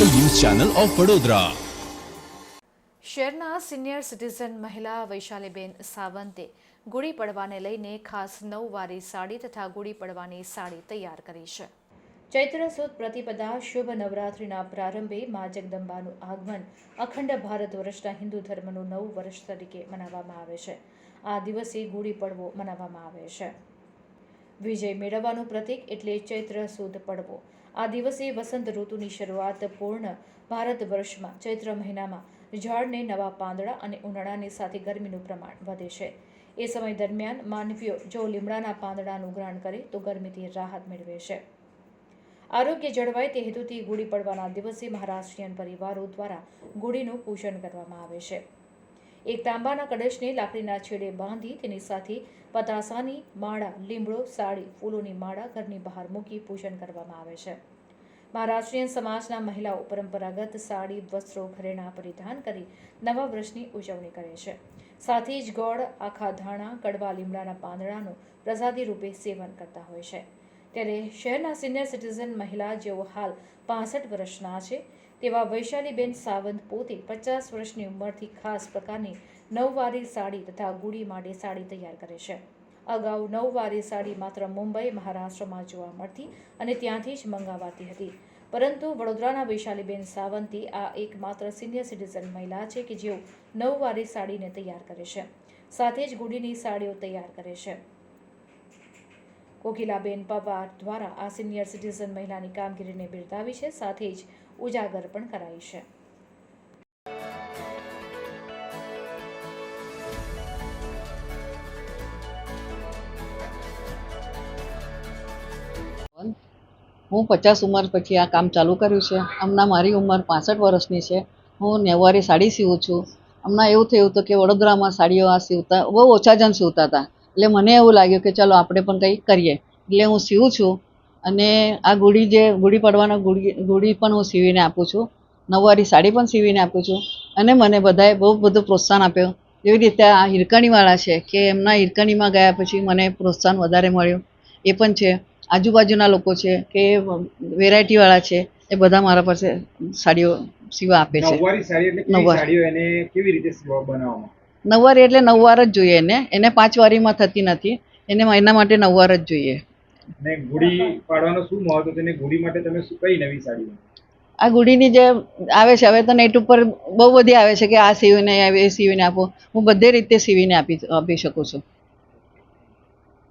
Channel of Vadodara. શહેરના senior citizen મહિલા વૈશાલીબેન સાવંતે ગુડી પડવાને લઈને ખાસ નવવારી સાડી તથા ગુડી પડવાની સાડી તૈયાર કરી છે. ચૈત્ર સુદ પ્રતિપદા શુભ નવરાત્રિના પ્રારંભે મા જગદંબાનું આગમન અખંડ ભારત વર્ષના હિન્દુ ધર્મનું નવું વર્ષ તરીકે મનાવવામાં આવે છે. આ દિવસે ગુડી પડવો મનાવવામાં આવે છે. વિજય મેળવવાનું પ્રતીક એટલે ચૈત્ર સુદ પડવો. આ દિવસે વસંત ઋતુની શરૂઆત પૂર્ણ ભારત વર્ષમાં, ચૈત્ર મહિનામાં. ઝાડને નવા પાંદડા અને ઉનાળાની સાથે ગરમીનું પ્રમાણ વધે છે. એ સમય દરમિયાન માનવીઓ જો લીમડાના પાંદડાનું ગ્રહણ કરે, તો ગરમીથી રાહત મેળવે છે. આરોગ્ય જળવાય તે હેતુથી ગુડી પડવાના દિવસે મહારાષ્ટ્રીયન પરિવારો દ્વારા ગુડીનું પૂજન કરવામાં આવે છે. એક તાંબાના કળશને લાકડીના છેડે બાંધી તેની સાથે પતાસાની માળા, લીમડો, સાડી, ફૂલોની માળા ઘરની બહાર મૂકી પૂજન કરવામાં આવે છે. મહારાષ્ટ્રીયન સમાજના મહિલાઓ પરંપરાગત સાડી, વસ્ત્રો ઘરેણા પરિધાન કરી નવા વર્ષની ઉજવણી કરે છે. સાથે જ ગોળ, આખા ધાણા, કડવા, લીમડાના પાંદડાનું પ્રસાદી રૂપે સેવન કરતા હોય છે. ત્યારે શહેરના સિનિયર સિટીઝન મહિલા જેઓ હાલ પાસઠ વર્ષના છે તેવા વૈશાલીબેન સાવંત પોતે પચાસ વર્ષની ઉંમરથી ખાસ પ્રકારની નવવારી સાડી તથા ગુડી માટે સાડી તૈયાર કરે છે. અગાઉ નવવારી સાડી માત્ર મુંબઈ, મહારાષ્ટ્રમાં જોવા મળતી અને ત્યાંથી જ મંગાવાતી હતી. પરંતુ વડોદરાના વૈશાલીબેન સાવંતી આ એકમાત્ર સિનિયર સિટીઝન મહિલા છે કે જેઓ નવવારી સાડીને તૈયાર કરે છે. સાથે જ ગુડીની સાડીઓ તૈયાર કરે છે. કોકિલાબેન પવાર દ્વારા આ સિનિયર સિટીઝન મહિલાની કામગીરીને બિરદાવી છે. સાથે જ ઉજાગર પણ કરાઈ છે. હું પચાસ ઉંમર પછી આ કામ ચાલુ કર્યું છે. હમણાં મારી ઉંમર પાસઠ વર્ષની છે. હું નેવારી સાડી સીવું છું. હમણાં એવું થયું હતું કે વડોદરામાં સાડીઓ આ સીવતા, બહુ ઓછા જણ સીવતા હતા. એટલે મને એવું લાગ્યું કે ચલો આપણે પણ કંઈક કરીએ. એટલે હું સીવું છું. અને આ ગુડી જે ગુડી પડવાનો ગુડી ગુડી પણ હું સીવીને આપું છું. નવવારી સાડી પણ સીવીને આપું છું. અને મને બધાએ બહુ બધું પ્રોત્સાહન આપ્યું. જેવી રીતે આ હિરકણીવાળા છે કે એમના હિરકણીમાં ગયા પછી મને પ્રોત્સાહન વધારે મળ્યું. એ પણ છે. આજુબાજુના લોકો છે કે વેરાયટીવાળા છે એ બધા મારા પાસે સાડીઓ સીવા આપે છે. નવવાર એટલે નવવાર જ જોઈએ એને. એને પાંચ વારીમાં થતી નથી. એને એના માટે નવવાર જ જોઈએ. ને ગુડી પાડવાનો શું મહત્વ છે? ને ગુડી માટે તમે શું કઈ નવી સાડી આ ગુડીની જે આવે છે, હવે તો નેટ ઉપર બહુ બધી આવે છે કે આ સીવીને એ સીવીને આપો. હું બધે રીતે સીવીને આપી આપી શકું છું.